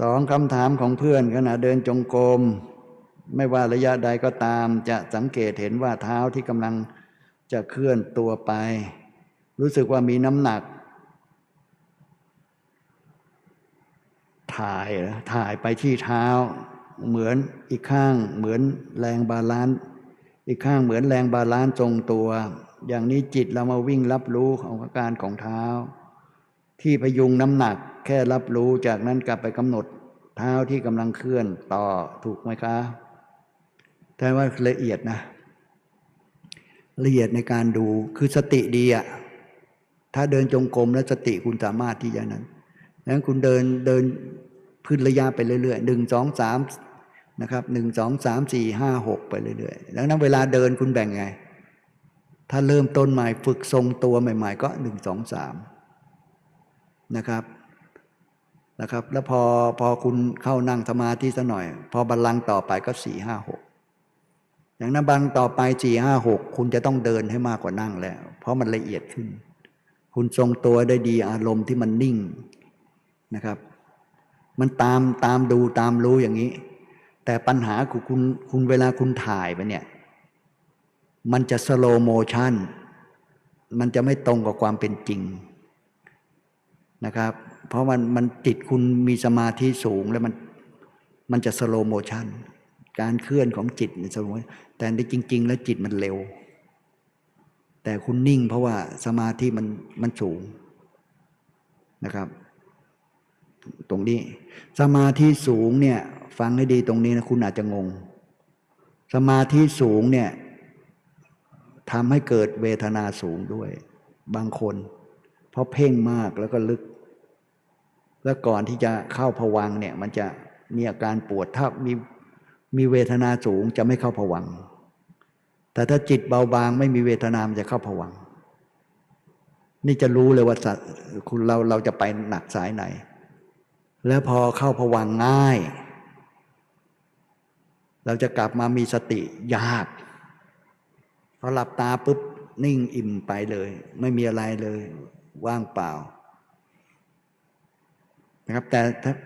สองคำถามของเพื่อนขณะเดินจงกรมไม่ว่าระยะใดก็ตามจะสังเกตเห็นว่าเท้าที่กำลังจะเคลื่อนตัวไป รู้สึกว่ามีน้ำหนัก ถ่ายถ่ายไปที่เท้า เหมือนอีกข้างเหมือนแรงบาลานซ์อีกข้างเหมือนแรงบาลานซ์ทรงตัว อย่างนี้จิตเรามาวิ่งรับรู้ของอาการของเท้า ที่พยุงน้ำหนัก แค่รับรู้จากนั้นกลับไปกำหนดเท้าที่กำลังเคลื่อนต่อถูกไหมคะแต่ว่าละเอียดนะ ละเอียดในการดูคือสติดีอะถ้าเดินจงกรมแล้วสติคุณสามารถที่จะนั้นนั้นคุณเดินเดินพื้นระยะไปเรื่อยๆหนึ่งสองสามนะครับหนึ่งสองสามสี่ห้าหกไปเรื่อยๆดังนั้นเวลาเดินคุณแบ่งไง ถ้าเริ่มต้นใหม่ฝึกทรงตัวใหม่ ๆ ก็หนึ่งสองสามนะครับ นะครับ แล้วพอพอคุณเข้านั่งสมาธิสักหน่อย พอบัลลังก์ต่อไปก็สี่ห้าหกอย่างนั้นบังต่อไปสี่ห้าหกคุณจะต้องเดินให้มากกว่านั่งแล้ว เพราะมันละเอียดขึ้น คุณทรงตัวได้ดีอารมณ์ที่มันนิ่งนะครับ มันตามตามดูตามรู้อย่างนี้ แต่ปัญหาคือคุณคุณเวลาคุณถ่ายไปเนี่ยมันจะสโลโมชันมันจะไม่ตรงกับความเป็นจริงนะครับ เพราะมันมันจิตคุณมีสมาธิสูงแล้วมันมันจะสโลโมชันการเคลื่อนของจิตในสโลแต่ในจริง ๆ แล้วจิตมันเร็ว แต่คุณนิ่งเพราะว่าสมาธิมันมันสูงนะครับ ตรงนี้ สมาธิสูงเนี่ย ฟังให้ดีตรงนี้นะคุณอาจจะงง สมาธิสูงเนี่ยทำให้เกิดเวทนาสูงด้วย บางคน เพราะเพ่งมากแล้วก็ลึก แล้วก่อนที่จะเข้าผวังเนี่ยมันจะมีอาการปวดถ้ามีมีเวทนาสูงจะไม่เข้าผวัง แต่ถ้าจิตเบาบางไม่มีเวทนามันจะเข้าผวัง นี่จะรู้เลยว่าคุณเราเราจะไปหนักสายไหน แล้วพอเข้าผวังง่าย เราจะกลับมามีสติยากพอหลับตาปุ๊บนิ่งอิ่มไปเลย ไม่มีอะไรเลย ว่างเปล่า นะครับแต่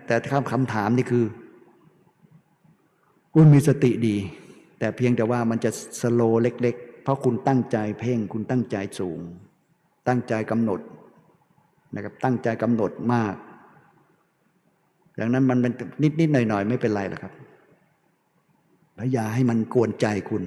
แต่คำคำถามนี่คือคุณมีสติดี แต่เพียงแต่ว่ามันจะสโลเล็ก ๆ เพราะคุณตั้งใจเพ่งคุณตั้งใจสูง ตั้งใจกำหนดนะครับตั้งใจกำหนดมากดังนั้นมันเป็นนิดๆหน่อยๆ ไม่เป็นไรหรอกครับพยายามให้มันกวนใจคุณ